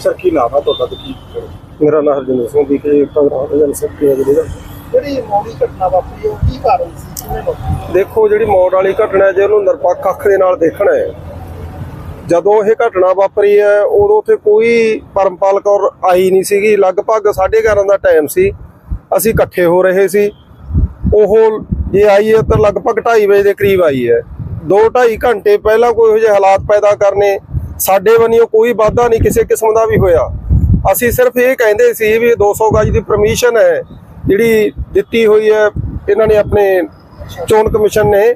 Sir ਕੀ ਨਾਮ ਹੈ ਤੁਹਾਡਾ ਤੇ ਕੀ ਮੇਰਾ ਨਾਮ ਹਰਜਿੰਦਰ ਸਿੰਘ ਦੀ ਕਿ ਪ੍ਰੋਗਰਾਮ ਦਾ ਜਨ ਸਕੱਤਰ ਹੈ ਜਿਹੜਾ ਜਿਹੜੀ ਮੌੜੀ ਘਟਨਾ ਵਾਪਰੀ ਉਹ ਕੀ ਕਾਰਨ ਸੀ? ਕਿਵੇਂ ਵਾਪਰੀ? ਦੇਖੋ ਜਿਹੜੀ ਮੌਤ ਵਾਲੀ ਘਟਨਾ ਜੇ ਉਹਨੂੰ ਨਿਰਪੱਖ ਅੱਖ ਦੇ ਨਾਲ ਦੇਖਣਾ ਹੈ ਜਦੋਂ ਇਹ ਘਟਨਾ ਵਾਪਰੀ ਹੈ ਉਦੋਂ ਉੱਥੇ ਕੋਈ ਪਰਮਪਾਲ ਕੌਰ ਆਈ ਨਹੀਂ ਸੀਗੀ। ਲਗਭਗ 11:30 ਦਾ ਟਾਈਮ ਸੀ। ਅਸੀਂ ਇਕੱਠੇ ਹੋ ਰਹੇ ਸੀ। ਉਹ ਜੇ ਆਈ ਹੈ ਤਾਂ ਲਗਭਗ 2:30 ਵਜੇ ਦੇ ਕਰੀਬ ਆਈ ਹੈ। 2-2.5 ਘੰਟੇ ਪਹਿਲਾਂ ਕੋਈ ਇਹੋ ਜਿਹੇ ਹਾਲਾਤ ਪੈਦਾ ਕਰਨੇ ਸਾਡੇ ਵੰਨਿਓ ਕੋਈ ਵਾਧਾ ਨਹੀਂ, ਕਿਸੇ ਕਿਸਮ ਦਾ ਵੀ ਹੋਇਆ। ਅਸੀਂ ਸਿਰਫ ਇਹ ਕਹਿੰਦੇ ਸੀ ਵੀ ਇਹ 200 ਗਜ ਦੀ ਪਰਮਿਸ਼ਨ ਹੈ, ਜਿਹੜੀ ਦਿੱਤੀ ਹੋਈ ਹੈ, ਇਹਨਾਂ ਨੇ ਆਪਣੇ ਚੋਣ ਕਮਿਸ਼ਨ ਨੇ।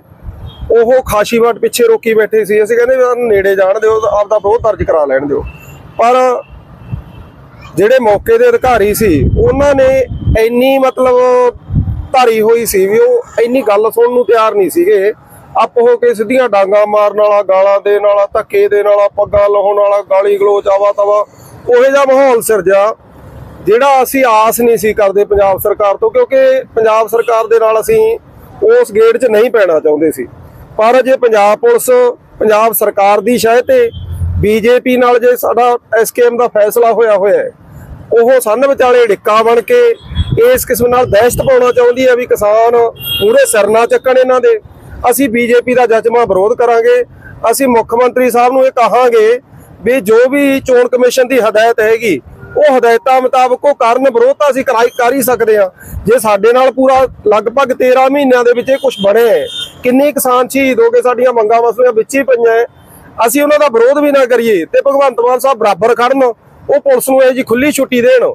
ਉਹ ਖਾਸ਼ੀਵਾਟ ਪਿੱਛੇ ਰੋਕੀ ਬੈਠੇ ਸੀ। ਅਸੀਂ ਕਹਿੰਦੇ ਵੀ ਨੇੜੇ ਜਾਣ ਦਿਓ, ਆਪਦਾ ਵਿਰੋਧ ਦਰਜ ਕਰਾ ਲੈਣ ਦਿਓ। ਪਰ ਜਿਹੜੇ ਮੌਕੇ ਦੇ ਅਧਿਕਾਰੀ ਸੀ, ਉਹਨਾਂ ਨੇ ਇੰਨੀ ਮਤਲਬ ਧਾਰੀ ਹੋਈ ਸੀ ਵੀ ਉਹ ਇੰਨੀ ਗੱਲ ਸੁਣਨ ਨੂੰ ਤਿਆਰ ਨਹੀਂ ਸੀਗੇ। ਅੱਪ ਹੋ ਕੇ ਸਿੱਧੀਆਂ ਡਾਂਗਾ ਮਾਰਨ ਵਾਲਾ, ਗਾਲਾਂ ਦੇਣ ਵਾਲਾ, ਧੱਕੇ ਦੇਣ ਵਾਲਾ, ਪੱਗਾਂ ਲਾਉਣ ਵਾਲਾ, ਗਾਲੀ ਗਲੋਚ, ਆਵਾ ਤਵਾ, ਉਹੋ ਜਿਹਾ ਮਾਹੌਲ ਸਿਰਜਿਆ, ਜਿਹੜਾ ਅਸੀਂ ਆਸ ਨਹੀਂ ਸੀ ਕਰਦੇ ਪੰਜਾਬ ਸਰਕਾਰ ਤੋਂ, ਕਿਉਂਕਿ ਪੰਜਾਬ ਸਰਕਾਰ ਦੇ ਨਾਲ ਅਸੀਂ ਉਸ ਗੇੜ 'ਚ ਨਹੀਂ ਪੈਣਾ ਚਾਹੁੰਦੇ ਸੀ। ਪਰ ਜੇ ਪੰਜਾਬ ਪੁਲਿਸ, ਪੰਜਾਬ ਸਰਕਾਰ ਦੀ ਸ਼ਾਇਦ ਤੇ ਬੀਜੇਪੀ ਨਾਲ ਜੇ ਸਾਡਾ ਐਸਕੇਐਮ ਦਾ ਫੈਸਲਾ ਹੋਇਆ ਹੋਇਆ ਹੈ, ਉਹ ਸੰਨ ਵਿਚਾਲੇ ਡਿੱਕਾ ਬਣ ਕੇ ਇਸ ਕਿਸਮ ਨਾਲ ਦਹਿਸ਼ਤ ਪਾਉਣਾ ਚਾਹੁੰਦੀ ਹੈ ਵੀ ਕਿਸਾਨ ਪੂਰੇ ਸਿਰ ਨਾ ਚੱਕਣ ਇਹਨਾਂ ਦੇ। ਅਸੀਂ ਬੀਜੇਪੀ ਦਾ ਜਜਮਾ ਵਿਰੋਧ ਕਰਾਂਗੇ, ਅਸੀਂ ਮੁੱਖ ਮੰਤਰੀ ਸਾਹਿਬ ਨੂੰ ਇਹ ਕਹਾਂਗੇ ਵੀ ਜੋ ਵੀ ਚੋਣ ਕਮਿਸ਼ਨ ਦੀ ਹਦਾਇਤ ਹੈਗੀ, ਉਹ ਹਦਾਇਤਾਂ ਮੁਤਾਬਕ ਉਹ ਕਰਨ ਵਿਰੋਧ ਤਾਂ ਅਸੀਂ ਕਰਾਈ ਕਰ ਹੀ ਸਕਦੇ ਹਾਂ। ਜੇ ਸਾਡੇ ਨਾਲ ਪੂਰਾ ਲਗਭਗ 13 ਮਹੀਨਿਆਂ ਦੇ ਵਿੱਚ ਇਹ ਕੁਝ ਬਣੇ ਹੈ, ਕਿੰਨੇ ਕਿਸਾਨ ਸ਼ਹੀਦ ਹੋ ਗਏ, ਸਾਡੀਆਂ ਮੰਗਾਂ ਮਸਲੀਆਂ ਵਿੱਚ ਹੀ ਪਈਆਂ ਹੈ, ਅਸੀਂ ਉਹਨਾਂ ਦਾ ਵਿਰੋਧ ਵੀ ਨਾ ਕਰੀਏ ਤੇ ਭਗਵੰਤ ਮਾਨ ਸਾਹਿਬ ਬਰਾਬਰ ਖੜਨ, ਉਹ ਪੁਲਿਸ ਨੂੰ ਇਹ ਜੀ ਖੁੱਲੀ ਛੁੱਟੀ ਦੇਣ,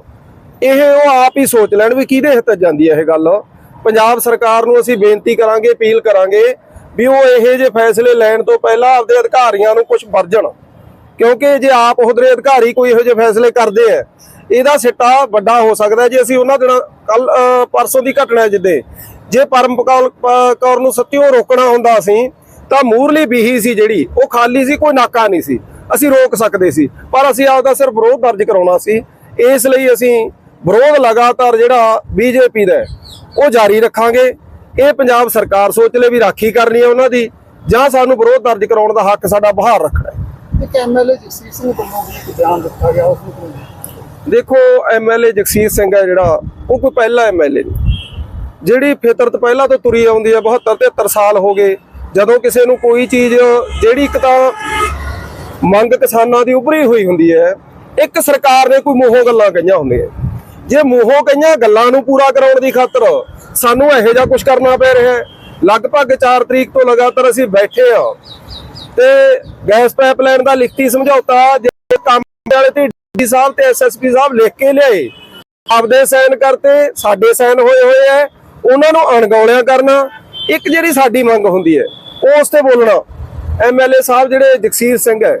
ਇਹ ਉਹ ਆਪ ਹੀ ਸੋਚ ਲੈਣ ਵੀ ਕਿਹਦੇ ਹਿੱਤ ਜਾਂਦੀ ਹੈ ਇਹ ਗੱਲ। ਪੰਜਾਬ ਸਰਕਾਰ ਨੂੰ ਅਸੀਂ ਬੇਨਤੀ ਕਰਾਂਗੇ, ਅਪੀਲ ਕਰਾਂਗੇ ਵੀ ਉਹ ਇਹੋ ਜਿਹੇ ਫੈਸਲੇ ਲੈਣ ਤੋਂ ਪਹਿਲਾਂ ਆਪਦੇ ਅਧਿਕਾਰੀਆਂ ਨੂੰ ਕੁਝ ਵਰਜਣ ਕਿਉਂਕਿ ਜੇ ਆਪ ਉਹਦੇ ਅਧਿਕਾਰੀ ਕੋਈ ਇਹੋ ਜਿਹੇ ਫੈਸਲੇ ਕਰਦੇ ਆ, ਇਹਦਾ ਸਿੱਟਾ ਵੱਡਾ ਹੋ ਸਕਦਾ ਜੇ ਅਸੀਂ ਉਹਨਾਂ ਦਿਨਾਂ ਕੱਲ ਪਰਸੋਂ ਦੀ ਘਟਨਾ ਹੈ ਜਿੱਦੇ, ਜੇ ਪਰਮਪਾਲ ਕੌਰ ਨੂੰ ਸੱਤਿਓ ਰੋਕਣਾ ਹੁੰਦਾ ਸੀ, ਤਾਂ ਮੂਰਲੀ ਬੀਹੀ ਸੀ ਜਿਹੜੀ, ਉਹ ਖਾਲੀ ਸੀ, ਕੋਈ ਨਾਕਾ ਨਹੀਂ ਸੀ, ਅਸੀਂ ਰੋਕ ਸਕਦੇ ਸੀ, ਪਰ ਅਸੀਂ ਆਪਦਾ ਸਿਰਫ ਵਿਰੋਧ ਦਰਜ ਕਰਾਉਣਾ ਸੀ, ਇਸ ਲਈ ਅਸੀਂ ਵਿਰੋਧ ਲਗਾਤਾਰ ਜਿਹੜਾ ਬੀਜੇਪੀ ਦਾ ਉਹ ਜਾਰੀ ਰੱਖਾਂਗੇ। ਇਹ ਪੰਜਾਬ ਸਰਕਾਰ ਸੋਚ ਲੈ ਵੀ ਰਾਖੀ ਕਰਨੀ ਹੈ ਉਹਨਾਂ ਦੀ ਜਾਂ ਸਾਨੂੰ ਵਿਰੋਧ ਦਰਜ ਕਰਾਉਣ ਦਾ ਹੱਕ ਸਾਡਾ ਬਹਾਰ ਰੱਖਣਾ ਹੈ। ਇੱਕ ਐਮਐਲਏ ਜਗਸੀਰ ਸਿੰਘ ਵੱਲੋਂ ਵੀ ਇੱਕ ਬਿਆਨ ਦਿੱਤਾ ਗਿਆ ਉਸ ਨੂੰ ਕਿਵੇਂ ਦੇਖੋ ਐਮਐਲਏ ਜਗਸੀਰ ਸਿੰਘ ਹੈ ਜਿਹੜਾ ਉਹ ਕੋਈ ਪਹਿਲਾ ਐਮਐਲਏ ਨਹੀਂ। ਜਿਹੜੀ ਫਿਤਰਤ ਪਹਿਲਾਂ ਤੋਂ ਤੁਰੀ ਆਉਂਦੀ ਹੈ 72 73 ਸਾਲ ਹੋ ਗਏ ਜਦੋਂ ਕਿਸੇ ਨੂੰ ਕੋਈ ਚੀਜ਼ ਜਿਹੜੀ ਇੱਕ ਤਾਂ ਮੰਗ ਕਿਸਾਨਾਂ ਦੀ ਉਭਰੀ ਹੋਈ ਹੁੰਦੀ ਹੈ ਇੱਕ ਸਰਕਾਰ ਨੇ ਕੋਈ ਮੂੰਹੋਂ ਗੱਲਾਂ ਕਹੀਆਂ ਹੁੰਦੀਆਂ। ਜੇ ਮੂੰਹੋਂ ਕਹੀਆਂ ਗੱਲਾਂ ਨੂੰ ਪੂਰਾ ਕਰਾਉਣ ਦੀ ਖਾਤਰ ਸਾਨੂੰ ਇਹੋ ਜਿਹਾ ਕੁਝ ਕਰਨਾ ਪੈ ਰਿਹਾ ਹੈ। ਲਗਭਗ 4 ਤਰੀਕ ਤੋਂ ਲਗਾਤਾਰ ਅਸੀਂ ਬੈਠੇ ਆ ਤੇ ਗੈਸ ਪਾਈਪਲਾਈਨ ਦਾ ਲਿਖਤੀ ਸਮਝੌਤਾ ਜੇ ਕੰਮ ਵਾਲੇ ਤੇ ਡੀ ਸਾਹਿਬ ਤੇ ਐਸਐਸਪੀ ਸਾਹਿਬ ਲਿਖ ਕੇ ਲਿਆਏ, ਆਪਦੇ ਸਾਈਨ ਕਰਤੇ, ਸਾਡੇ ਸਾਈਨ ਹੋਏ ਹੋਏ ਐ ਉਹਨਾਂ ਨੂੰ ਅਣਗੌਲਿਆ ਕਰਨਾ, ਇੱਕ ਜਿਹੜੀ ਸਾਡੀ ਮੰਗ ਹੁੰਦੀ ਹੈ, ਉਸ ਤੇ ਬੋਲਣਾ। ਐਮਐਲਏ ਸਾਹਿਬ ਜਿਹੜੇ ਜਗਸੀਰ ਸਿੰਘ ਹੈ,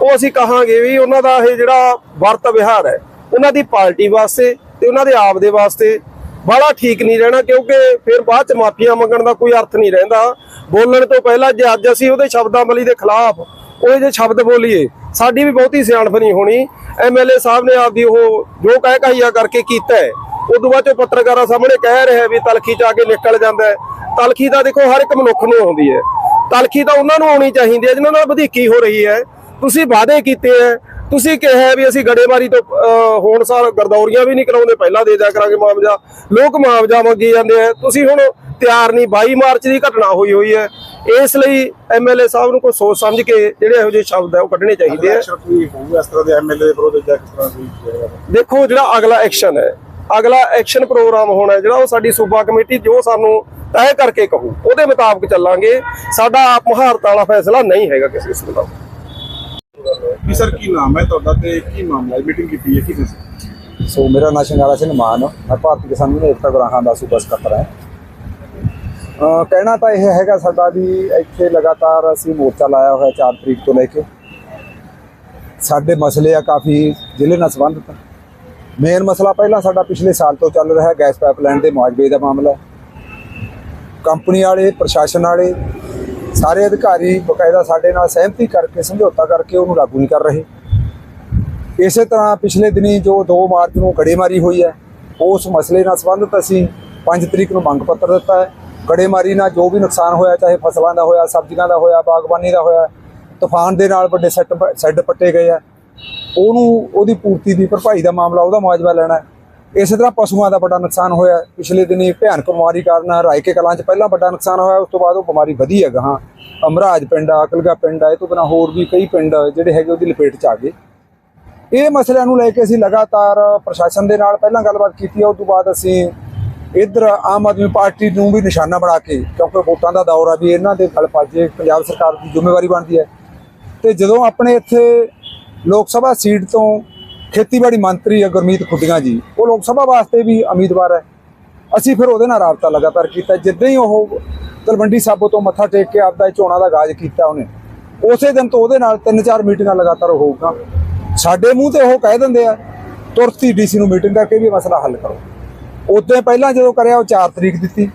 ਉਹ ਅਸੀਂ ਕਹਾਂਗੇ ਵੀ ਉਹਨਾਂ ਦਾ ਇਹ ਜਿਹੜਾ ਵਰਤ ਵਿਹਾਰ ਹੈ ਉਹਨਾਂ ਦੀ ਪਾਰਟੀ ਵਾਸਤੇ ਤੇ ਉਹਨਾਂ ਦੇ ਆਪ ਦੇ ਵਾਸਤੇ ਬੜਾ ਠੀਕ ਨਹੀਂ ਰਹਿਣਾ ਕਿਉਂਕਿ ਫਿਰ ਬਾਅਦ ਚ ਮਾਫੀਆਂ ਮੰਗਣ ਦਾ ਕੋਈ ਅਰਥ ਨਹੀਂ ਰਹਿੰਦਾ। ਬੋਲਣ ਤੋਂ ਪਹਿਲਾਂ ਜੇ ਅੱਜ ਅਸੀਂ ਉਹਦੇ ਸ਼ਬਦਾਵਲੀ ਦੇ ਖਿਲਾਫ ਉਹ ਜੇ ਸ਼ਬਦ ਬੋਲੀਏ, ਸਾਡੀ ਵੀ ਬਹੁਤੀ ਸਿਆਣਪ ਨਹੀਂ ਹੋਣੀ। ਐਮਐਲਏ ਸਾਹਿਬ ਨੇ ਆਪਦੀ ਉਹ ਜੋ ਕਹਿ ਕਹੀਆ ਕਰਕੇ ਕੀਤਾ ਹੈ, ਉਦੋਂ ਬਾਅਦ ਚ ਪੱਤਰਕਾਰਾਂ ਸਾਹਮਣੇ ਕਹਿ ਰਿਹਾ ਵੀ ਤਲਖੀ ਚ ਆ ਕੇ ਨਿਕਲ ਜਾਂਦਾ ਹੈ। ਤਲਖੀ ਤਾਂ ਦੇਖੋ ਹਰ ਇੱਕ ਮਨੁੱਖ ਨੂੰ ਆਉਂਦੀ ਹੈ। ਤਲਖੀ ਤਾਂ ਉਹਨਾਂ ਨੂੰ ਆਉਣੀ ਚਾਹੀਦੀ ਹੈ, ਜਿਨ੍ਹਾਂ ਨਾਲ ਵਧੀਕੀ ਹੋ ਰਹੀ ਹੈ। ਤੁਸੀਂ ਵਾਅਦੇ ਕੀਤੇ ਹੈ ਤੁਸੀਂ ਕਿਹਾ ਵੀ ਅਸੀਂ ਗੜੇਮਾਰੀ ਤੋਂ ਹੋਣ ਸਾਰ ਗਰਦੌਰੀਆਂ ਵੀ ਨਹੀਂ ਕਰਾਉਂਦੇ ਪਹਿਲਾਂ ਦੇ ਦਿਆ ਕਰਾਂਗੇ ਮੁਆਵਜ਼ਾ। ਲੋਕ ਮੁਆਵਜ਼ਾ ਮੰਗੀ ਜਾਂਦੇ ਆ। ਤੁਸੀਂ ਹੁਣ ਤਿਆਰ ਨਹੀਂ 22 ਮਾਰਚ ਦੀ ਘਟਨਾ ਹੋਈ ਹੋਈ ਹੈ। ਇਸ ਲਈ ਐਮਐਲਏ ਸਾਹਿਬ ਨੂੰ ਕੋਈ ਸੋਚ ਸਮਝ ਕੇ ਜਿਹੜੇ ਇਹੋ ਜਿਹੇ ਸ਼ਬਦ ਹੈ ਉਹ ਕੱਢਣੇ ਚਾਹੀਦੇ ਆ? ਦੇਖੋ ਜਿਹੜਾ ਅਗਲਾ ਐਕਸ਼ਨ ਹੈ ਅਗਲਾ ਐਕਸ਼ਨ ਪ੍ਰੋਗਰਾਮ ਹੋਣਾ ਹੈ ਜਿਹੜਾ ਉਹ ਸਾਡੀ ਸੂਬਾ ਕਮੇਟੀ ਜੋ ਸਾਨੂੰ ਤੈਅ ਕਰਕੇ ਕਹੂ ਉਹਦੇ ਮੁਤਾਬਕ ਚੱਲਾਂਗੇ। ਸਾਡਾ ਆਪ ਮੁਹਾਰਤ ਵਾਲਾ ਫੈਸਲਾ ਨਹੀਂ ਹੈਗਾ ਕਿਸੇ ਕਿਸਮ ਦਾ। ਕੀ ਸਰ ਕੀ ਨਾਮ ਹੈ ਤੁਹਾਡਾ ਤੇ ਕੀ ਮਾਮਲਾ ਹੈ? ਮੀਟਿੰਗ ਕੀਤੀ ਹੈ, ਕੀ ਸੋ ਮੇਰਾ ਨਾਂ ਸ਼ਿੰਗਾਰਾ ਸਿੰਘ ਮਾਨ, ਮੈਂ ਭਾਰਤੀ ਕਿਸਾਨ ਯੂਨੀਅਨ ਏਕਤਾ ਗਰਾਹਾਂ ਦਾ ਸੂਬਾ ਸਕੱਤਰ ਹਾਂ। ਕਹਿਣਾ ਤਾਂ ਇਹ ਹੈਗਾ ਸਾਡਾ ਵੀ ਇੱਥੇ ਲਗਾਤਾਰ ਅਸੀਂ ਮੋਰਚਾ ਲਾਇਆ ਹੋਇਆ 4 ਤਰੀਕ ਤੋਂ ਲੈ ਕੇ। ਸਾਡੇ ਮਸਲੇ ਆ ਕਾਫੀ ਜ਼ਿਲ੍ਹੇ ਨਾਲ ਸੰਬੰਧਿਤ ਮੇਨ ਮਸਲਾ ਪਹਿਲਾਂ ਸਾਡਾ ਪਿਛਲੇ ਸਾਲ ਤੋਂ ਚੱਲ ਰਿਹਾ ਗੈਸ ਪਾਈਪਲਾਈਨ ਦੇ ਮੁਆਵਜ਼ੇ ਦਾ ਮਾਮਲਾ। ਕੰਪਨੀ ਵਾਲੇ, ਪ੍ਰਸ਼ਾਸਨ ਵਾਲੇ ਸਾਰੇ ਅਧਿਕਾਰੀ ਬਕਾਇਦਾ ਸਾਡੇ ਨਾਲ ਸਹਿਮਤੀ ਕਰਕੇ, ਸਮਝੌਤਾ ਕਰਕੇ ਉਹਨੂੰ ਲਾਗੂ ਨਹੀਂ ਕਰ ਰਹੇ। ਇਸੇ ਤਰ੍ਹਾਂ ਪਿਛਲੇ ਦਿਨੀ ਜੋ 2 ਮਾਰਚ ਨੂੰ ਗੜੇਮਾਰੀ ਹੋਈ ਹੈ, ਉਸ ਮਸਲੇ ਨਾਲ ਸੰਬੰਧਿਤ ਅਸੀਂ 5 ਤਰੀਕ ਨੂੰ ਮੰਗ ਪੱਤਰ ਦਿੱਤਾ ਹੈ। ਗੜੇਮਾਰੀ ਨਾਲ ਜੋ ਵੀ ਨੁਕਸਾਨ ਹੋਇਆ, ਚਾਹੇ ਫਸਲਾਂ ਦਾ ਹੋਇਆ, ਸਬਜ਼ੀਆਂ ਦਾ ਹੋਇਆ, ਬਾਗਬਾਨੀ ਦਾ ਹੋਇਆ, ਤੂਫਾਨ ਦੇ ਨਾਲ ਵੱਡੇ ਸੈੱਟ ਸੈੱਡ ਪੱਟੇ ਗਏ ਆ ਉਹਨੂੰ, ਉਹਦੀ ਪੂਰਤੀ ਦੀ ਭਰਪਾਈ ਦਾ ਮਾਮਲਾ, ਉਹਦਾ ਮੁਆਵਜ਼ਾ ਲੈਣਾ ਹੈ। ਇਸੇ ਤਰ੍ਹਾਂ ਪਸ਼ੂਆਂ ਦਾ ਵੱਡਾ ਨੁਕਸਾਨ ਹੋਇਆ। ਪਿਛਲੇ ਦਿਨੀ ਭਿਆਨਕ ਬਿਮਾਰੀ ਕਾਰਨ ਰਾਇਕੇ ਕਲਾਂ 'ਚ ਪਹਿਲਾਂ ਵੱਡਾ ਨੁਕਸਾਨ ਹੋਇਆ, ਉਸ ਤੋਂ ਬਾਅਦ ਉਹ ਬਿਮਾਰੀ ਵਧੀ ਹੈ ਗਾਹਾਂ। ਅਮਰਾਜ ਪਿੰਡ ਆ ਅਕਲਗਾ ਪਿੰਡ ਆ, ਇਹ ਤੋਂ ਬਿਨਾਂ ਹੋਰ ਵੀ ਕਈ ਪਿੰਡ ਜਿਹੜੇ ਹੈਗੇ ਉਹਦੀ ਲਪੇਟ 'ਚ ਆ ਗਏ। ਇਹ ਮਸਲਿਆਂ ਨੂੰ ਲੈ ਕੇ ਅਸੀਂ ਲਗਾਤਾਰ ਪ੍ਰਸ਼ਾਸਨ ਦੇ ਨਾਲ ਪਹਿਲਾਂ ਗੱਲਬਾਤ ਕੀਤੀ ਹੈ ਉਸ ਤੋਂ ਬਾਅਦ ਅਸੀਂ ਇੱਧਰ ਆਮ ਆਦਮੀ ਪਾਰਟੀ ਨੂੰ ਵੀ ਨਿਸ਼ਾਨਾ ਬਣਾ ਕੇ, ਕਿਉਂਕਿ ਵੋਟਾਂ ਦਾ ਦੌਰ ਆ ਵੀ ਇਹਨਾਂ ਦੇ ਗਲ ਪਾਜੇ ਪੰਜਾਬ ਸਰਕਾਰ ਦੀ ਜ਼ਿੰਮੇਵਾਰੀ ਬਣਦੀ ਹੈ। ਤੇ ਜਦੋਂ ਆਪਣੇ ਇੱਥੇ ਲੋਕ ਸਭਾ ਸੀਟ ਤੋਂ ਖੇਤੀਬਾੜੀ ਮੰਤਰੀ ਹੈ ਗੁਰਮੀਤ ਖੁੱਡੀਆਂ ਜੀ, ਉਹ ਲੋਕ ਸਭਾ ਵਾਸਤੇ ਵੀ ਉਮੀਦਵਾਰ ਹੈ ਅਸੀਂ ਫਿਰ ਉਹਦੇ ਨਾਲ ਰਾਬਤਾ ਲਗਾਤਾਰ ਕੀਤਾ। ਜਿੱਦਾਂ ਹੀ ਉਹ ਤਲਵੰਡੀ ਸਾਬੋ ਤੋਂ ਮੱਥਾ ਟੇਕ ਕੇ ਆਪਦਾ ਇਹ ਚੋਣਾਂ ਦਾ ਆਗਾਜ਼ ਕੀਤਾ ਉਹਨੇ, ਉਸੇ ਦਿਨ ਤੋਂ ਉਹਦੇ ਨਾਲ ਤਿੰਨ ਚਾਰ ਮੀਟਿੰਗਾਂ ਲਗਾਤਾਰ ਹੋਊਗਾ। ਸਾਡੇ ਮੂੰਹ ਤੇ ਉਹ ਕਹਿ ਦਿੰਦੇ ਆ, ਤੁਰਤ ਹੀ ਡੀਸੀ ਨੂੰ ਮੀਟਿੰਗ ਕਰਕੇ ਵੀ ਮਸਲਾ ਹੱਲ ਕਰੋ। ਉਦੋਂ ਪਹਿਲਾਂ ਜਦੋਂ ਕਰਿਆ, ਉਹ 4 ਤਰੀਕ ਦਿੱਤੀ।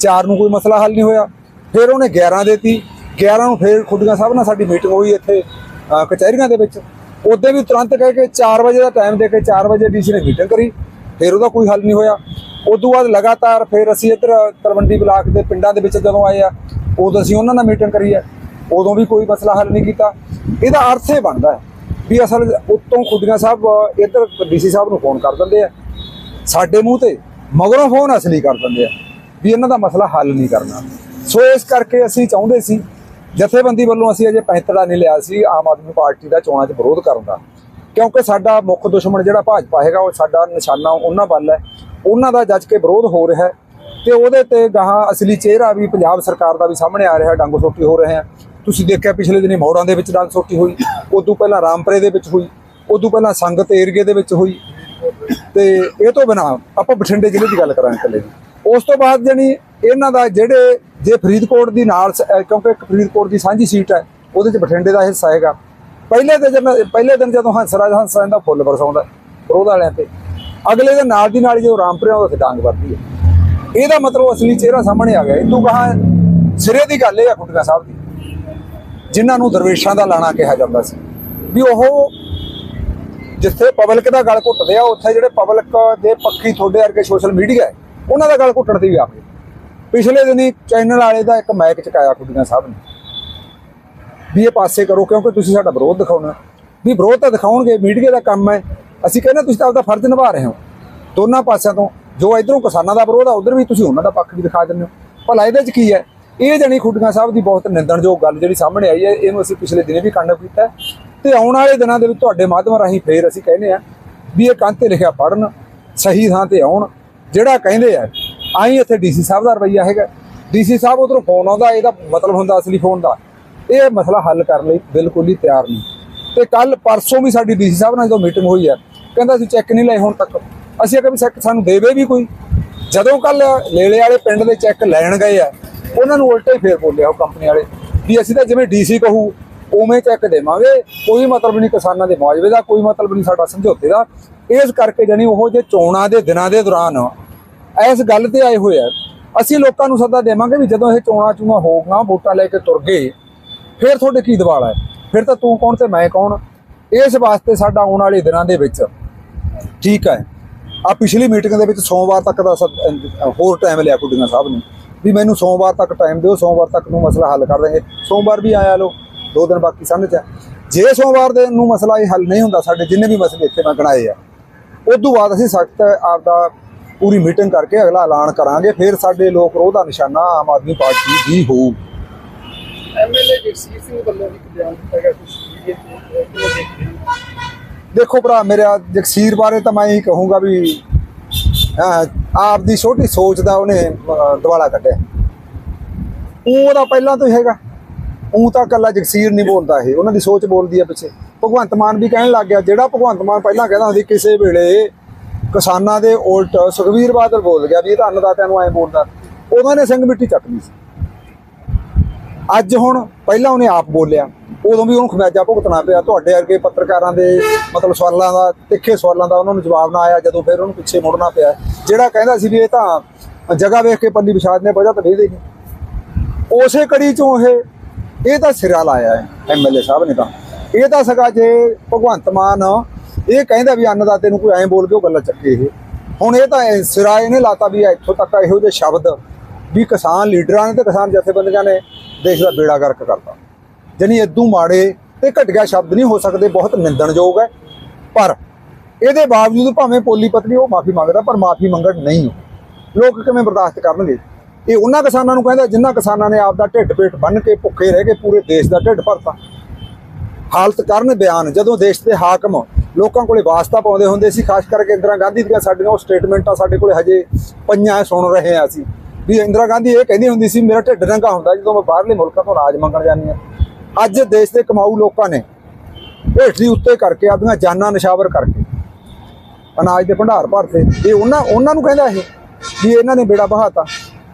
4 ਨੂੰ ਕੋਈ ਮਸਲਾ ਹੱਲ ਨਹੀਂ ਹੋਇਆ। ਫਿਰ ਉਹਨੇ 11 ਦਿੱਤੀ। 11 ਨੂੰ ਫਿਰ ਖੁੱਡੀਆਂ ਸਾਹਿਬ ਨਾਲ ਸਾਡੀ ਮੀਟਿੰਗ ਹੋਈ ਇੱਥੇ ਕਚਹਿਰੀਆਂ ਦੇ ਵਿੱਚ। ਉਦੋਂ ਵੀ ਤੁਰੰਤ ਕਹਿ ਕੇ 4 ਵਜੇ ਦਾ ਟਾਈਮ ਦੇ ਕੇ 4 ਵਜੇ ਡੀਸੀ ਨੇ ਮੀਟਿੰਗ ਕਰੀ, ਫਿਰ ਉਹਦਾ ਕੋਈ ਹੱਲ ਨਹੀਂ ਹੋਇਆ। ਉਦੋਂ ਬਾਅਦ ਲਗਾਤਾਰ ਫਿਰ ਅਸੀਂ ਇੱਧਰ ਤਲਵੰਡੀ ਬਲਾਕ ਦੇ ਪਿੰਡਾਂ ਦੇ ਵਿੱਚ ਜਦੋਂ ਆਏ ਆ, ਉਦੋਂ ਅਸੀਂ ਉਹਨਾਂ ਨਾਲ ਮੀਟਿੰਗ ਕਰੀ ਹੈ। ਉਦੋਂ ਵੀ ਕੋਈ ਮਸਲਾ ਹੱਲ ਨਹੀਂ ਕੀਤਾ। ਇਹਦਾ ਅਰਥ ਇਹ ਬਣਦਾ ਹੈ ਵੀ ਅਸਲ ਉੱਤੋਂ ਖੁੱਡੀਆਂ ਸਾਹਿਬ ਇੱਧਰ ਡੀਸੀ ਸਾਹਿਬ ਨੂੰ ਫੋਨ ਕਰ ਦਿੰਦੇ ਆ। ਸਾਡੇ ਮੂੰਹ ਤੇ ਮਗਰੋਂ ਫੋਨ ਅਸਲੀ ਕਰ ਦਿੰਦੇ ਆ ਵੀ ਇਹਨਾਂ ਦਾ ਮਸਲਾ ਹੱਲ ਨਹੀਂ ਕਰਨਾ। ਸੋ ਇਸ ਕਰਕੇ ਅਸੀਂ ਚਾਹੁੰਦੇ ਸੀ ਜਥੇਬੰਦੀ ਵੱਲੋਂ ਅਸੀਂ ਅਜੇ ਪੈਂਤੜਾ ਨਹੀਂ ਲਿਆ ਸੀ, ਆਮ ਆਦਮੀ ਪਾਰਟੀ ਦਾ ਚੋਣਾਂ 'ਚ ਵਿਰੋਧ ਕਰਨ ਦਾ। ਕਿਉਂਕਿ ਸਾਡਾ ਮੁੱਖ ਦੁਸ਼ਮਣ ਜਿਹੜਾ ਭਾਜਪਾ ਹੈਗਾ, ਉਹ ਸਾਡਾ ਨਿਸ਼ਾਨਾ ਉਹਨਾਂ ਵੱਲ ਹੈ। ਉਹਨਾਂ ਦਾ ਜੱਜ ਕੇ ਵਿਰੋਧ ਹੋ ਰਿਹਾ ਹੈ ਤੇ ਉਹਦੇ ਤੇ ਗਾਹਾਂ ਅਸਲੀ ਚਿਹਰਾ ਵੀ ਪੰਜਾਬ ਸਰਕਾਰ ਦਾ ਵੀ ਸਾਹਮਣੇ ਆ ਰਿਹਾ, ਡੰਗ ਸੋਟੀ ਹੋ ਰਹੇ ਆ ਤੁਸੀਂ ਦੇਖਿਆ ਪਿਛਲੇ ਦਿਨੀ ਮੋੜਾਂ ਦੇ ਵਿੱਚ ਡੰਗ ਸੋਟੀ ਹੋਈ, ਉਦੋਂ ਪਹਿਲਾਂ ਰਾਮਪਰੇ ਦੇ ਵਿੱਚ ਹੋਈ, ਉਦੋਂ ਪਹਿਲਾਂ ਸੰਗਤ ਏਰੀਏ ਦੇ ਵਿੱਚ ਹੋਈ। ਤੇ ਇਹ ਤੋਂ ਬਿਨਾ ਆਪਾਂ ਬਠਿੰਡੇ ਜ਼ਿਲ੍ਹੇ ਦੀ ਗੱਲ ਕਰਾਂਗੇ ਇਕੱਲੇ ਉਸ ਤੋਂ ਬਾਅਦ ਜਾਨੀ ਇਹਨਾਂ ਦਾ ਜਿਹੜੇ ਜੇ ਫਰੀਦਕੋਟ ਦੀ ਨਾਲ ਸ- ਕਿਉਂਕਿ ਇੱਕ ਫਰੀਦਕੋਟ ਦੀ ਸਾਂਝੀ ਸੀਟ ਹੈ, ਉਹਦੇ ਚ ਬਠਿੰਡੇ ਦਾ ਹਿੱਸਾ ਹੈਗਾ। ਪਹਿਲੇ ਤੇ ਜਦੋਂ ਪਹਿਲੇ ਦਿਨ ਜਦੋਂ ਹੰਸਰਾਜ ਹੰਸਰਾਜ ਦਾ ਫੁੱਲ ਵਰਸਾਉਂਦਾ ਵਿਰੋਧ ਵਾਲਿਆਂ ਤੇ, ਅਗਲੇ ਦਿਨ ਨਾਲ ਦੀ ਨਾਲ ਜਦੋਂ ਰਾਮਪੁਰਿਆ ਆਉਂਦਾ ਤੇ ਡਾਂਗ ਵੱਧਦੀ ਹੈ। ਇਹਦਾ ਮਤਲਬ ਅਸਲੀ ਚਿਹਰਾ ਸਾਹਮਣੇ ਆ ਗਿਆ। ਇਹ ਤੋਂ ਕਹਾ ਸਿਰੇ ਦੀ ਗੱਲ ਇਹ ਆ ਖੁੱਡੀਆਂ ਸਾਹਿਬ ਦੀ, ਜਿਨ੍ਹਾਂ ਨੂੰ ਦਰਵੇਸ਼ਾਂ ਦਾ ਲਾਣਾ ਕਿਹਾ ਜਾਂਦਾ ਸੀ। ਵੀ ਉਹ ਜਿੱਥੇ ਪਬਲਿਕ ਦਾ ਗਲ ਘੁੱਟਦੇ ਆ, ਉੱਥੇ ਜਿਹੜੇ ਪਬਲਿਕ ਦੇ ਪੱਖੀ ਤੁਹਾਡੇ ਵਰਗੇ ਸੋਸ਼ਲ ਮੀਡੀਆ ਹੈ, ਉਹਨਾਂ ਦਾ ਗਲ ਘੁੱਟਣ ਤੇ ਵੀ ਆ ਪਿਛਲੇ ਦਿਨੀ ਚੈਨਲ ਵਾਲੇ ਦਾ ਇੱਕ ਮੈਕ ਚਕਾਇਆ ਖੁੱਡੀਆਂ ਸਾਹਿਬ ਨੇ। ਵੀ ਇਹ ਪਾਸੇ ਕਰੋ, ਕਿਉਂਕਿ ਤੁਸੀਂ ਸਾਡਾ ਵਿਰੋਧ ਦਿਖਾਉਣਾ। ਵੀ ਵਿਰੋਧ ਤਾਂ ਦਿਖਾਉਣਗੇ ਮੀਡੀਆ ਦਾ ਕੰਮ ਹੈ। ਅਸੀਂ ਕਹਿੰਦੇ ਤੁਸੀਂ ਤਾਂ ਆਪਦਾ ਫਰਜ਼ ਨਿਭਾ ਰਹੇ ਹੋ। ਦੋਨਾਂ ਪਾਸਿਆਂ ਤੋਂ ਜੋ ਇਧਰੋਂ ਕਿਸਾਨਾਂ ਦਾ ਵਿਰੋਧ ਆ, ਉਧਰ ਵੀ ਤੁਸੀਂ ਉਹਨਾਂ ਦਾ ਪੱਖ ਵੀ ਦਿਖਾ ਦਿੰਦੇ ਹੋ। ਭਲਾ ਇਹਦੇ 'ਚ ਕੀ ਹੈ? ਇਹ ਜਣੀ ਖੁੱਡੀਆਂ ਸਾਹਿਬ ਦੀ ਬਹੁਤ ਨਿੰਦਣਯੋਗ ਗੱਲ ਜਿਹੜੀ ਸਾਹਮਣੇ ਆਈ ਹੈ, ਇਹਨੂੰ ਅਸੀਂ ਪਿਛਲੇ ਦਿਨੇ ਵੀ ਕੰਡਪ ਕੀਤਾ ਹੈ। ਤੇ ਆਉਣ ਵਾਲੇ ਦਿਨਾਂ ਦੇ ਵਿੱਚ ਤੁਹਾਡੇ ਮਾਧਿਅਮ ਰਾਹੀਂ ਫੇਰ ਅਸੀਂ ਕਹਿੰਦੇ ਆ ਵੀ ਇਹ ਕੰਧ ਤੇ ਲਿਖਿਆ ਪੜਨ ਸਹੀ ਥਾਂ ਤੇ ਆਉਣ। ਜਿਹੜਾ ਕਹਿੰਦੇ ਆ ਆਈ ਇੱਥੇ ਡੀਸੀ ਸਾਹਿਬ ਦਾ ਰਵਈਆ ਹੈਗਾ। ਡੀਸੀ ਸਾਹਿਬ ਉਧਰੋਂ ਫੋਨ ਆਉਂਦਾ, ਇਹਦਾ ਮਤਲਬ ਹੁੰਦਾ ਅਸਲੀ ਫੋਨ ਦਾ। ਇਹ ਮਸਲਾ ਹੱਲ ਕਰਨ ਲਈ ਬਿਲਕੁਲ ਹੀ ਤਿਆਰ ਨਹੀਂ। ਤੇ ਕੱਲ ਪਰਸੋਂ ਵੀ ਸਾਡੀ ਡੀਸੀ ਸਾਹਿਬ ਨਾਲ ਜਦੋਂ ਮੀਟਿੰਗ ਹੋਈ ਹੈ, ਕਹਿੰਦਾ ਅਸੀਂ ਚੈੱਕ ਨਹੀਂ ਲਏ ਹੁਣ ਤੱਕ। ਅਸੀਂ ਕਿਹਾ ਵੀ ਚੈੱਕ ਸਾਨੂੰ ਦੇਵੇ ਵੀ ਕੋਈ। ਜਦੋਂ ਕੱਲ ਲੇਲੇ ਵਾਲੇ ਪਿੰਡ ਦੇ ਚੈੱਕ ਲੈਣ ਗਏ ਆ, ਉਹਨਾਂ ਨੂੰ ਉਲਟਾ ਹੀ ਫੇਰ ਬੋਲਿਆ ਉਹ ਕੰਪਨੀ ਵਾਲੇ ਵੀ ਅਸੀਂ ਤਾਂ ਜਿਵੇਂ ਡੀਸੀ ਕਹੂ, ਉਵੇਂ ਚੈੱਕ ਦੇਵਾਂਗੇ। ਕੋਈ ਮਤਲਬ ਨਹੀਂ ਕਿਸਾਨਾਂ ਦੇ ਮੁਆਵਜ਼ੇ ਦਾ, ਕੋਈ ਮਤਲਬ ਨਹੀਂ ਸਾਡਾ ਸਮਝੌਤੇ ਦਾ। ਇਸ ਕਰਕੇ ਜਾਨੀ ਉਹ ਜੇ ਚੋਣਾਂ ਦੇ ਦਿਨਾਂ ਦੇ ਦੌਰਾਨ ਇਸ ਗੱਲ ਤੇ ਆਏ ਹੋਏ ਆ। ਅਸੀਂ ਲੋਕਾਂ ਨੂੰ ਸੱਦਾ ਦੇਵਾਂਗੇ ਵੀ ਜਦੋਂ ਇਹ ਚੋਣਾਂ ਚੂਣਾਂ ਹੋਊਗਾ ਵੋਟਾਂ ਲੈ ਕੇ ਤੁਰ ਗਏ, ਫਿਰ ਤੁਹਾਡੇ ਕੀ ਦਵਾਲ ਹੈ? ਫਿਰ ਤਾਂ ਤੂੰ ਕੌਣ ਤੇ ਮੈਂ ਕੌਣ? ਇਸ ਵਾਸਤੇ ਸਾਡਾ ਆਉਣ ਵਾਲੇ ਦਿਨਾਂ ਦੇ ਵਿੱਚ ਠੀਕ ਹੈ। ਆ ਪਿਛਲੀ ਮੀਟਿੰਗ ਦੇ ਵਿੱਚ ਸੋਮਵਾਰ ਤੱਕ ਦਾ ਸੱਦ- ਹੋਰ ਟਾਈਮ ਲਿਆ ਕੁੜੀਆਂ ਸਾਹਿਬ ਨੇ। ਵੀ ਮੈਨੂੰ ਸੋਮਵਾਰ ਤੱਕ ਟਾਈਮ ਦਿਓ, ਸੋਮਵਾਰ ਤੱਕ ਨੂੰ ਮਸਲਾ ਹੱਲ ਕਰ ਦਾਂਗੇ ਸੋਮਵਾਰ ਵੀ ਆਇਆ ਲੋ ਦੋ ਦਿਨ ਬਾਕੀ ਸਮਝ ਚ ਹੈ। ਜੇ ਸੋਮਵਾਰ ਦੇ ਨੂੰ ਮਸਲਾ ਇਹ ਹੱਲ ਨਹੀਂ ਹੁੰਦਾ ਸਾਡੇ ਜਿੰਨੇ ਵੀ ਮਸਲੇ ਇੱਥੇ ਮੈਂ ਗਣਾਏ ਆ ਉਸ ਤੋਂ ਬਾਅਦ ਅਸੀਂ ਸਖਤ ਆਪਦਾ ਪੂਰੀ ਮੀਟਿੰਗ ਕਰਕੇ ਅਗਲਾ ਐਲਾਨ ਕਰਾਂਗੇ ਫਿਰ ਸਾਡੇ ਲੋਕ ਰੋਹ ਦਾ ਨਿਸ਼ਾਨਾ ਆਮ ਆਦਮੀ ਪਾਰਟੀ ਦੀ ਹੋਊ। ਐਮਐਲਏ ਜਗਸੀਰ ਸਿੰਘ ਵੱਲੋਂ ਵੀ ਇੱਕ ਬਿਆਨ ਦਿੱਤਾ ਗਿਆ ਕੁਝ ਵੀਡੀਓ ਤੇ ਕਿਵੇਂ ਦੇਖਦੇ ਹੋ? ਦੇਖੋ ਭਰਾ ਮੇਰਾ ਜਗਸੀਰ ਬਾਰੇ ਤਾਂ ਮੈਂ ਇਹੀ ਕਹੂੰਗਾ ਵੀ ਆਪ ਦੀ ਛੋਟੀ ਸੋਚ ਦਾ ਉਹਨੇ ਦਿਵਾਲਾ ਕੱਢਿਆ। ਉਹ ਉਹਦਾ ਪਹਿਲਾਂ ਤੋਂ ਹੀ ਹੈਗਾ। ਉਹ ਤਾਂ ਕੱਲਾ ਜਗਸੀਰ ਨਹੀਂ ਬੋਲਦਾ ਇਹ ਉਹਨਾਂ ਦੀ ਸੋਚ ਬੋਲਦੀ ਹੈ ਪਿੱਛੇ। ਭਗਵੰਤ ਮਾਨ ਵੀ ਕਹਿਣ ਲੱਗ ਗਿਆ ਜਿਹੜਾ ਭਗਵੰਤ ਮਾਨ ਪਹਿਲਾਂ ਕਹਿੰਦਾ ਸੀ ਕਿਸੇ ਵੇਲੇ ਕਿਸਾਨਾਂ ਦੇ ਉਲਟ ਸੁਖਵੀਰ ਬਾਦਲ ਬੋਲ ਗਿਆ ਵੀ ਇਹ ਤਾਂ ਅੰਨਦਾਤਿਆਂ ਨੂੰ ਐਂ ਬੋਲਦਾ। ਉਦੋਂ ਨੇ ਸਿੰਘ ਮਿੱਟੀ ਚੱਕ ਲਈ ਸੀ। ਅੱਜ ਹੁਣ ਪਹਿਲਾਂ ਉਹਨੇ ਆਪ ਬੋਲਿਆ। ਉਦੋਂ ਵੀ ਉਹਨੂੰ ਖਮਿਆਜਾ ਭੁਗਤਣਾ ਪਿਆ। ਤੁਹਾਡੇ ਵਰਗੇ ਪੱਤਰਕਾਰਾਂ ਦੇ ਮਤਲਬ ਸਵਾਲਾਂ ਦਾ, ਤਿੱਖੇ ਸਵਾਲਾਂ ਦਾ ਉਹਨਾਂ ਨੂੰ ਜਵਾਬ ਨਾ ਆਇਆ ਜਦੋਂ ਫਿਰ ਉਹਨੂੰ ਪਿੱਛੇ ਮੁੜਨਾ ਪਿਆ। ਜਿਹੜਾ ਕਹਿੰਦਾ ਸੀ ਵੀ ਇਹ ਤਾਂ ਜਗ੍ਹਾ ਵੇਖ ਕੇ ਪੱਲੀ ਵਿਛਾਦ ਨੇ ਵਜ੍ਹਾ ਤਾਂ ਦੇ ਦੇਗੀ ਉਸੇ ਕੜੀ ਚੋਂ ਇਹ ਇਹ ਤਾਂ ਸਿਰਾ ਲਾਇਆ ਹੈ ਐਮਐਲਏ ਸਾਹਿਬ ਨੇ ਤਾਂ। ਇਹ ਤਾਂ ਸਗਾ ਜੇ ਭਗਵੰਤ ਮਾਨ ਇਹ ਕਹਿੰਦਾ ਵੀ ਅੰਨਦਾਤੇ ਨੂੰ ਕੋਈ ਐਂ ਬੋਲ ਕੇ ਉਹ ਗੱਲਾਂ ਚੱਕੇ ਇਹ। ਹੁਣ ਇਹ ਤਾਂ ਸਿਰਾ ਇਹਨੇ ਲਾਤਾ ਵੀ ਇੱਥੋਂ ਤੱਕ ਇਹੋ ਜਿਹੇ ਸ਼ਬਦ ਵੀ ਕਿਸਾਨ ਲੀਡਰਾਂ ਨੇ ਤੇ ਕਿਸਾਨ ਜਥੇਬੰਦੀਆਂ ਨੇ ਦੇਸ਼ ਦਾ ਬੇੜਾ ਗਰਕ ਕਰਤਾ। ਜਾਨੀ ਇਦੋਂ ਮਾੜੇ ਤੇ ਘਟੀਆ ਸ਼ਬਦ ਨਹੀਂ ਹੋ ਸਕਦੇ, ਬਹੁਤ ਨਿੰਦਣਯੋਗ ਹੈ। ਪਰ ਇਹਦੇ ਬਾਵਜੂਦ ਭਾਵੇਂ ਪੋਲੀ ਪਤਨੀ ਉਹ ਮਾਫੀ ਮੰਗਦਾ, ਪਰ ਮਾਫੀ ਮੰਗਣ ਨਹੀਂ ਉਹ। ਲੋਕ ਕਿਵੇਂ ਬਰਦਾਸ਼ਤ ਕਰਨਗੇ? ਇਹ ਉਹਨਾਂ ਕਿਸਾਨਾਂ ਨੂੰ ਕਹਿੰਦਾ ਜਿਨ੍ਹਾਂ ਕਿਸਾਨਾਂ ਨੇ ਆਪਦਾ ਢਿੱਡ ਪੇਟ ਬੰਨ ਕੇ ਭੁੱਖੇ ਰਹਿ ਕੇ ਪੂਰੇ ਦੇਸ਼ ਦਾ ਢਿੱਡ ਭਰਤਾ। ਹਾਲਤ ਕਰਨ ਬਿਆਨ ਜਦੋਂ ਦੇਸ਼ ਦੇ ਹਾਕਮ ਲੋਕਾਂ ਕੋਲੇ ਵਾਸਤਾ ਪਾਉਂਦੇ ਹੁੰਦੇ ਸੀ, ਖਾਸ ਕਰਕੇ ਇੰਦਰਾ ਗਾਂਧੀ ਦੀਆਂ ਸਾਡੀਆਂ ਉਹ ਸਟੇਟਮੈਂਟਾਂ ਸਾਡੇ ਕੋਲੇ ਹਜੇ ਪਈਆਂ ਸੁਣ ਰਹੇ ਆ ਅਸੀਂ। ਵੀ ਇੰਦਰਾ ਗਾਂਧੀ ਇਹ ਕਹਿੰਦੀ ਹੁੰਦੀ ਸੀ, ਮੇਰਾ ਢਿੱਡ ਨੰਗਾ ਹੁੰਦਾ ਜਦੋਂ ਮੈਂ ਬਾਹਰਲੇ ਮੁਲਕਾਂ ਤੋਂ ਰਾਜ ਮੰਗਣ ਜਾਂਦੀ ਆ ਅੱਜ ਦੇਸ਼ ਦੇ ਕਮਾਊ ਲੋਕਾਂ ਨੇ ਹੇਠਲੀ ਉੱਤੇ ਕਰਕੇ ਆਪਣੀਆਂ ਜਾਨਾਂ ਨਿਸ਼ਾਵਰ ਕਰਕੇ ਅਨਾਜ ਦੇ ਭੰਡਾਰ ਭਰਤੇ। ਇਹ ਉਹਨਾਂ ਉਹਨਾਂ ਨੂੰ ਕਹਿੰਦਾ ਇਹ ਵੀ ਇਹਨਾਂ ਨੇ ਬੇੜਾ ਬਹਾਤਾ।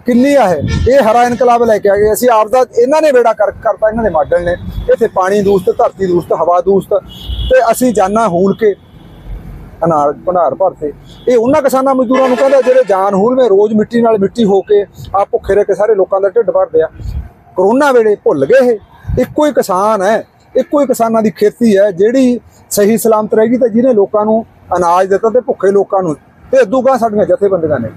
ਕਿੰਨੀ ਆ ਇਹ? ਇਹ ਹਰਾ ਇਨਕਲਾਬ ਲੈ ਕੇ ਆ ਗਏ। ਅਸੀਂ ਆਪ ਦਾ ਇਹਨਾਂ ਨੇ ਬੇੜਾ ਕਰ, ਕਰਤਾ, ਇਹਨਾਂ ਦੇ ਮਾਡਲ ਨੇ। ਇੱਥੇ ਪਾਣੀ ਦੂਸ਼ਤ, ਧਰਤੀ ਦੂਸ਼ਤ, ਹਵਾ ਦੂਸ਼ਤ, ਤੇ ਅਸੀਂ ਜਾਨਾਂ ਹੂਲ ਕੇ ਅਨਾਜ ਭੰਡਾਰ ਭਰਤੇ। ਇਹ ਉਹਨਾਂ ਕਿਸਾਨਾਂ ਮਜ਼ਦੂਰਾਂ ਨੂੰ ਕਹਿੰਦੇ ਜਿਹੜੇ ਜਾਨ ਹੂਲਵੇਂ ਰੋਜ਼ ਮਿੱਟੀ ਨਾਲ ਮਿੱਟੀ ਹੋ ਕੇ ਆ ਭੁੱਖੇ ਰਹਿ ਕੇ ਸਾਰੇ ਲੋਕਾਂ ਦਾ ਢਿੱਡ ਭਰਦੇ ਆ। ਕਰੋਨਾ ਵੇਲੇ ਭੁੱਲ ਗਏ ਇਹ। ਇੱਕੋ ਹੀ ਕਿਸਾਨ ਹੈ, ਇੱਕੋ ਹੀ ਕਿਸਾਨਾਂ ਦੀ ਖੇਤੀ ਹੈ, ਜਿਹੜੀ ਸਹੀ ਸਲਾਮਤ ਰਹੇਗੀ ਤੇ ਜਿਹਨੇ ਲੋਕਾਂ ਨੂੰ ਅਨਾਜ ਦਿੱਤਾ ਤੇ ਭੁੱਖੇ ਲੋਕਾਂ ਨੂੰ। ਤੇ ਇਦੂਗਾ ਸਾਡੀਆਂ ਜਥੇਬੰਦੀਆਂ ਨੇ।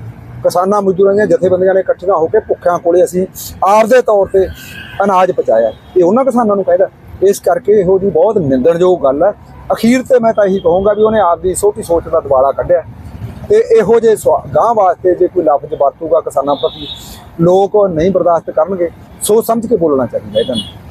ਕਿਸਾਨਾਂ, ਮਜ਼ਦੂਰਾਂ ਦੀਆਂ ਜਥੇਬੰਦੀਆਂ ਨੇ ਇਕੱਠੀਆਂ ਹੋ ਕੇ ਭੁੱਖਿਆਂ ਕੋਲੇ ਅਸੀਂ ਆਪਦੇ ਤੌਰ ਤੇ ਅਨਾਜ ਪਹੁੰਚਾਇਆ। ਇਹ ਉਹਨਾਂ ਕਿਸਾਨਾਂ ਨੂੰ ਕਹਿੰਦਾ ਇਸ ਕਰਕੇ ਇਹੋ ਜੀ ਬਹੁਤ ਨਿੰਦਣਯੋਗ ਗੱਲ ਹੈ। ਅਖੀਰ ਤੇ ਮੈਂ ਤਾਂ ਇਹੀ ਕਹੂੰਗਾ ਵੀ ਉਹਨੇ ਆਪਦੀ ਛੋਟੀ ਸੋਚ ਦਾ ਦੁਬਾਰਾ ਕੱਢਿਆ। ਤੇ ਇਹੋ ਜਿਹੇ ਗਾਂ ਵਾਸਤੇ ਜੇ ਕੋਈ ਲਫ਼ਜ਼ ਵਰਤੂਗਾ ਕਿਸਾਨਾਂ ਪ੍ਰਤੀ, ਲੋਕ ਨਹੀਂ ਬਰਦਾਸ਼ਤ ਕਰਨਗੇ। ਸੋਚ ਸਮਝ ਕੇ ਬੋਲਣਾ ਚਾਹੀਦਾ ਇਹਨਾਂ ਨੂੰ।